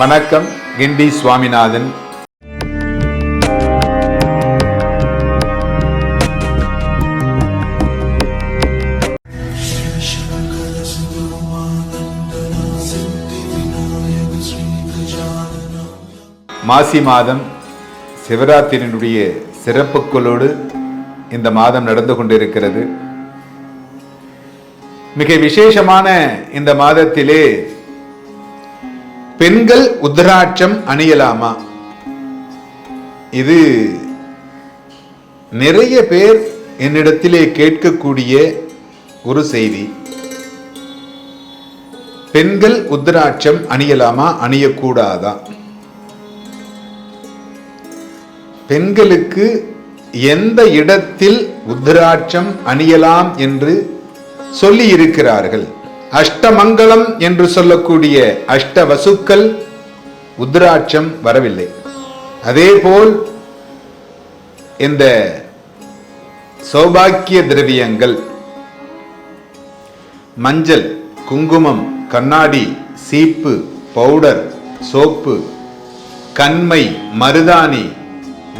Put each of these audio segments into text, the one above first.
வணக்கம் கிண்டி சுவாமிநாதன். மாசி மாதம் சிவராத்திரியினுடைய சிறப்புகளோடு இந்த மாதம் நடந்து கொண்டிருக்கிறது. மிக விசேஷமான இந்த மாதத்திலே பெண்கள் உத்ராட்சம் அணியலாமா? இது நிறைய பேர் என்னிடத்திலே கேட்கக்கூடிய ஒரு செய்தி. பெண்கள் உத்ராட்சம் அணியலாமா? அணியக்கூடாதா? பெண்களுக்கு எந்த இடத்தில் உத்ராட்சம் அணியலாம் என்று சொல்லி இருக்கிறார்கள் அஷ்டமங்கலம் என்று சொல்லக்கூடிய அஷ்ட வசுக்கள் உத்ராட்சம் வரவில்லை. அதேபோல் இந்த சௌபாக்கிய திரவியங்கள் மஞ்சள் குங்குமம் கண்ணாடி சீப்பு பவுடர் சோப்பு கண்மை மருதாணி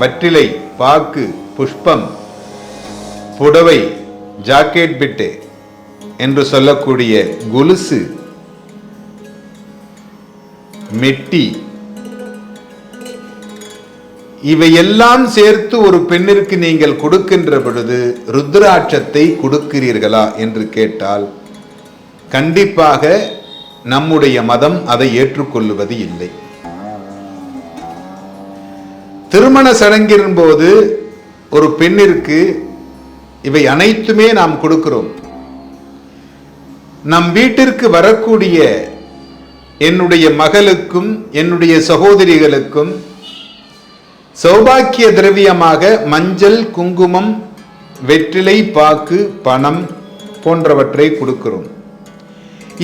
வற்றிலை பாக்கு புஷ்பம் புடவை ஜாக்கெட் பிட்டு என்று சொல்லக்கூடிய கொலுசு மெட்டி இவையெல்லாம் சேர்த்து ஒரு பெண்ணிற்கு நீங்கள் கொடுக்கின்ற பொழுது ருத்ராட்சத்தை கொடுக்கிறீர்களா என்று கேட்டால் கண்டிப்பாக நம்முடைய மதம் அதை ஏற்றுக்கொள்ளுவது இல்லை. திருமண சடங்கின் போது ஒரு பெண்ணிற்கு இவை அனைத்துமே நாம் கொடுக்கிறோம். நம் வீட்டிற்கு வரக்கூடிய என்னுடைய மகளுக்கும் என்னுடைய சகோதரிகளுக்கும் சௌபாக்கிய திரவியமாக மஞ்சள் குங்குமம் வெற்றிலை பாக்கு பணம் போன்றவற்றை கொடுக்கிறோம்.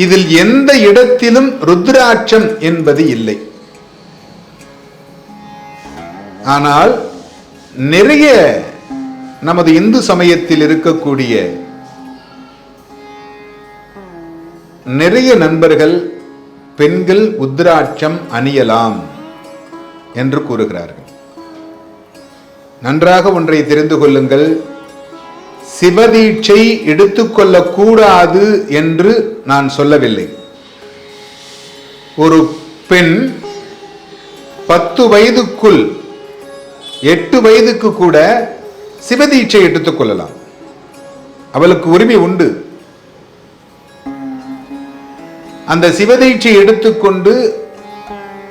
இதில் எந்த இடத்திலும் ருத்ராட்சம் என்பது இல்லை. ஆனால் நிறைய நமது இந்து சமயத்தில் இருக்கக்கூடிய நிறைய நண்பர்கள் பெண்கள் உத்ராட்சம் அணியலாம் என்று கூறுகிறார்கள். நன்றாக ஒன்றை தெரிந்து கொள்ளுங்கள். சிவதீட்சை எடுத்துக்கொள்ளக்கூடாது என்று நான் சொல்லவில்லை. ஒரு பெண் பத்து வயதுக்குள் எட்டு வயதுக்கு கூட சிவதீட்சை எடுத்துக்கொள்ளலாம் அவளுக்கு உரிமை உண்டு. அந்த சிவதீட்சை எடுத்துக்கொண்டு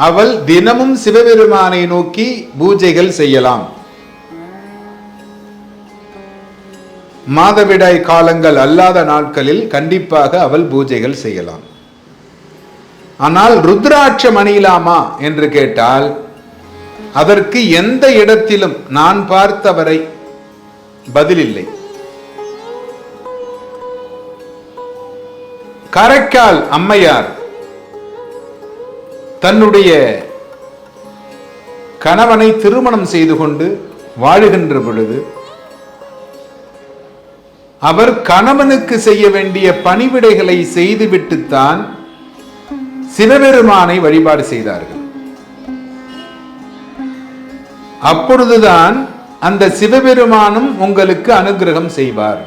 அவள் தினமும் சிவபெருமானை நோக்கி பூஜைகள் செய்யலாம். மாதவிடாய் காலங்கள் அல்லாத நாட்களில் கண்டிப்பாக அவள் பூஜைகள் செய்யலாம். ஆனால் ருத்ராட்சம் அணியலாமா என்று கேட்டால் அதற்கு எந்த இடத்திலும் நான் பார்த்தவரை பதில் கரைக்கால் அம்மையார் தன்னுடைய கணவனை திருமணம் செய்து கொண்டு வாழுகின்ற பொழுது அவர் கணவனுக்கு செய்ய வேண்டிய பணிவிடைகளை செய்துவிட்டுத்தான் சிவபெருமானை வழிபாடு செய்தார்கள். அப்பொழுதுதான் அந்த சிவபெருமானும் உங்களுக்கு அனுகிரகம் செய்வார்.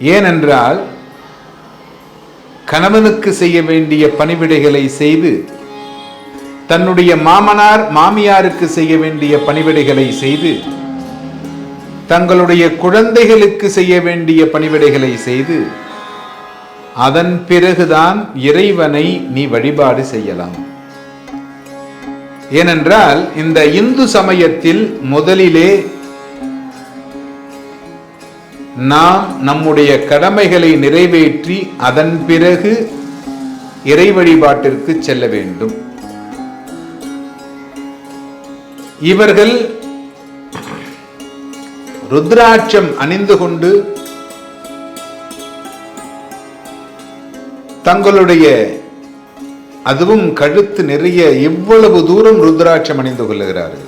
ஏனென்றால் கணவனுக்கு செய்ய வேண்டிய பணிவிடைகளை செய்து தன்னுடைய மாமனார் மாமியாருக்கு செய்ய வேண்டிய பணிவிடைகளை செய்து தங்களுடைய குழந்தைகளுக்கு செய்ய வேண்டிய பணிவிடைகளை செய்து அதன் பிறகுதான் இறைவனை நீ வழிபாடு செய்யலாம். ஏனென்றால் இந்த இந்து சமயத்தில் முதலிலே நாம் நம்முடைய கடமைகளை நிறைவேற்றி அதன் பிறகு இறை வழிபாட்டிற்கு செல்ல வேண்டும். இவர்கள் ருத்ராட்சம் அணிந்து கொண்டு தங்களுடைய அதுவும் கழுத்து நிறைய இவ்வளவு தூரம் ருத்ராட்சம் அணிந்து கொள்ளுகிறார்கள்.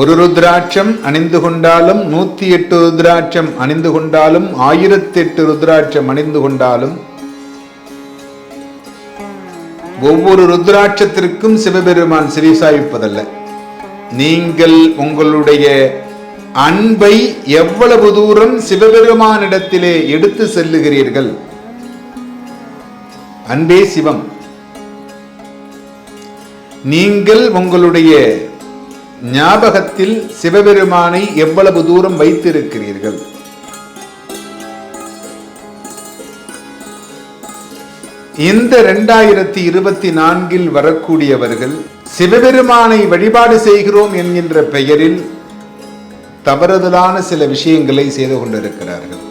ஒரு ருத்ராட்சம் அணிந்து கொண்டாலும் நூத்தி எட்டு ருத்ராட்சம் அணிந்து கொண்டாலும் ஆயிரத்தி எட்டு ருத்ராட்சம் அணிந்து கொண்டாலும் ஒவ்வொரு ருத்ராட்சத்திற்கும் சிவபெருமான் சிறிசாய்ப்பதல்ல. நீங்கள் உங்களுடைய அன்பை எவ்வளவு தூரம் சிவபெருமானிடத்திலே எடுத்து செல்லுகிறீர்கள்? அன்பே சிவம். நீங்கள் உங்களுடைய ஞாபகத்தில் சிவபெருமானை எவ்வளவு தூரம் வைத்திருக்கிறீர்கள்? இந்த இரண்டாயிரத்தி இருபத்தி நான்கில் வரக்கூடியவர்கள் சிவபெருமானை வழிபாடு செய்கிறோம் என்கின்ற பெயரில் தவறுதலான சில விஷயங்களை செய்து கொண்டிருக்கிறார்கள்.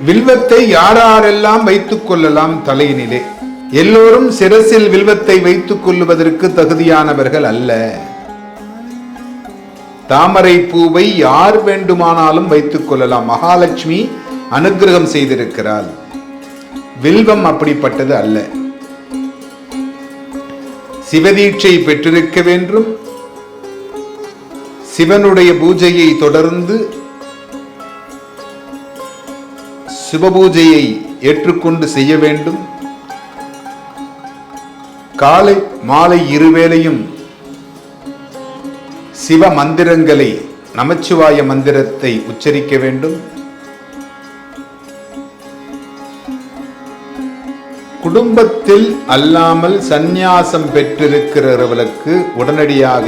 வில்வத்தை யாரெல்லாம் வைத்துக் கொள்ளலாம் தலையினிலே? எல்லோரும் சிரசில் வில்வத்தை வைத்துக் கொள்ளுவதற்கு தகுதியானவர்கள் அல்ல. தாமரை பூவை யார் வேண்டுமானாலும் வைத்துக் கொள்ளலாம். மகாலட்சுமி அனுகிரகம் செய்திருக்கிறாள். வில்வம் அப்படிப்பட்டது அல்ல. சிவதீட்சை பெற்றிருக்க வேண்டும். சிவனுடைய பூஜையை தொடர்ந்து சிவபூஜையை ஏற்றுக்கொண்டு செய்ய வேண்டும். காலை மாலை இருவேளையும் சிவ மந்திரங்களை நமச்சிவாய மந்திரத்தை உச்சரிக்க வேண்டும். குடும்பத்தில் அல்லாமல் சந்நியாசம் பெற்றிருக்கிறவர்களுக்கு உடனடியாக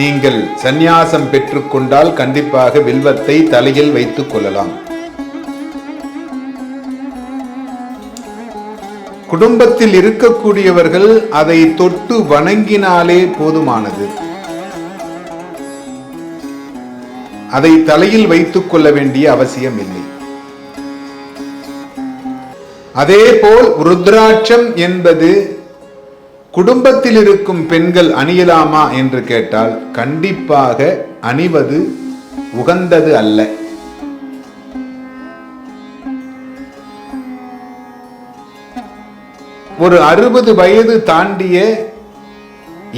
நீங்கள் சந்நியாசம் பெற்றுக்கொண்டால் கண்டிப்பாக வில்வத்தை தலையில் வைத்துக் கொள்ளலாம். குடும்பத்தில் இருக்கக்கூடியவர்கள் அதை தொட்டு வணங்கினாலே போதுமானது. அதை தலையில் வைத்துக் கொள்ள வேண்டிய அவசியம் இல்லை. அதேபோல் ருத்ராட்சம் என்பது குடும்பத்தில் இருக்கும் பெண்கள் அணியலாமா என்று கேட்டால் கண்டிப்பாக அணிவது உகந்தது அல்ல. ஒரு அறுபது வயது தாண்டிய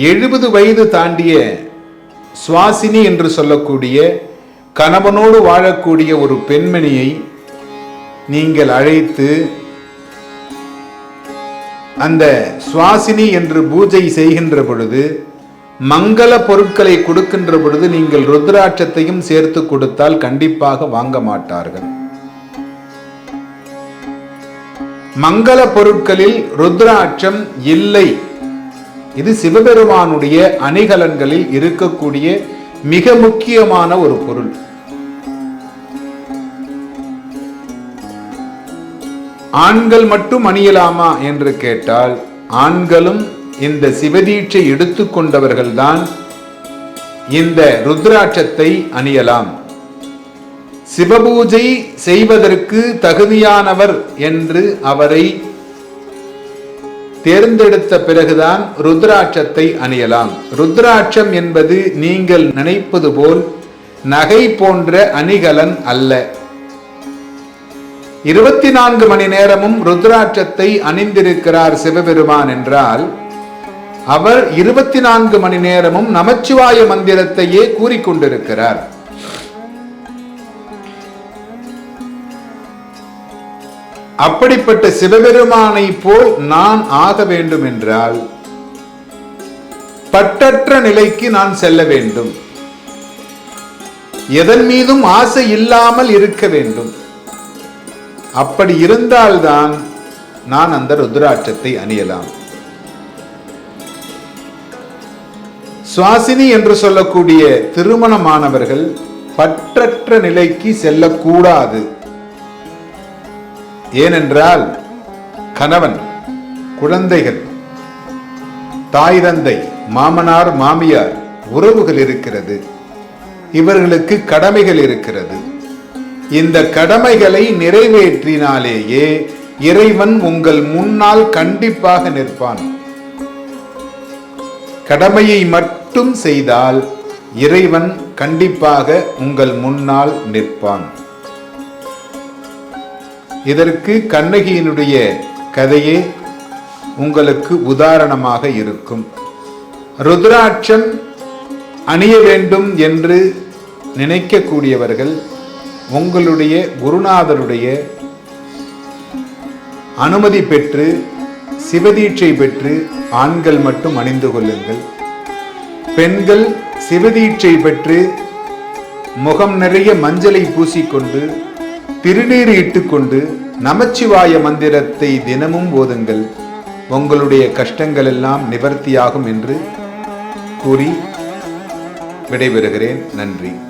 எழுபது வயது தாண்டிய சுவாசினி என்று சொல்லக்கூடிய கணவனோடு வாழக்கூடிய ஒரு பெண்மணியை நீங்கள் அழைத்து அந்த சுவாசினி என்று பூஜை செய்கின்ற பொழுது மங்கள பொருட்களை கொடுக்கின்ற பொழுது நீங்கள் ருத்ராட்சத்தையும் சேர்த்து கொடுத்தால் கண்டிப்பாக வாங்க மாட்டார்கள். மங்கள பொருட்களில் ருத்ராட்சம் இல்லை. இது சிவபெருமானுடைய அணிகலன்களில் இருக்கக்கூடிய மிக முக்கியமான ஒரு பொருள். ஆண்கள் மட்டும் அணியலாமா என்று கேட்டால் ஆண்களும் இந்த சிவதீட்சை எடுத்துக்கொண்டவர்கள்தான் இந்த ருத்ராட்சத்தை அணியலாம். சிவபூஜை செய்வதற்கு தகுதியானவர் என்று அவரை தேர்ந்தெடுத்த பிறகுதான் ருத்ராட்சத்தை அணியலாம். ருத்ராட்சம் என்பது நீங்கள் நினைப்பது போல் நகை போன்ற அணிகலன் அல்ல. இருபத்தி நான்கு மணி நேரமும் ருத்ராட்சத்தை அணிந்திருக்கிறார் சிவபெருமான் என்றால் அவர் இருபத்தி நான்கு மணி நேரமும் நமச்சிவாய மந்திரத்தையே கூறிக்கொண்டிருக்கிறார். அப்படிப்பட்ட சிவபெருமானை போல் நான் ஆக வேண்டும் என்றால் பட்டற்ற நிலைக்கு நான் செல்ல வேண்டும். எதன் மீதும் ஆசை இல்லாமல் இருக்க வேண்டும். அப்படி இருந்தால்தான் நான் அந்த ருத்ராட்சத்தை அணியலாம். சுவாசினி என்று சொல்லக்கூடிய திருமணமானவர்கள் பற்றற்ற நிலைக்கு செல்லக்கூடாது. ஏனென்றால் கணவன் குழந்தைகள் தாய் தந்தை மாமனார் மாமியார் உறவுகள் இருக்கிறது. இவர்களுக்கு கடமைகள் இருக்கிறது. இந்த கடமைகளை நிறைவேற்றினாலேயே இறைவன் உங்கள் முன்னால் கண்டிப்பாக நிற்பான். கடமையை மட்டும் செய்தால் இறைவன் கண்டிப்பாக உங்கள் முன்னால் நிற்பான். இதற்கு கண்ணகியினுடைய கதையே உங்களுக்கு உதாரணமாக இருக்கும். ருத்ராட்சம் அணிய வேண்டும் என்று நினைக்கக்கூடியவர்கள் உங்களுடைய குருநாதருடைய அனுமதி பெற்று சிவதீட்சை பெற்று ஆண்கள் மட்டும் அணிந்து கொள்ளுங்கள். பெண்கள் சிவதீட்சை பெற்று முகம் நிறைய மஞ்சளை பூசிக்கொண்டு திருநீர் இட்டுக்கொண்டு நமச்சிவாய மந்திரத்தை தினமும் ஓதுங்கள். உங்களுடைய கஷ்டங்கள் எல்லாம் நிவர்த்தியாகும் என்று கூறி விடைபெறுகிறேன். நன்றி.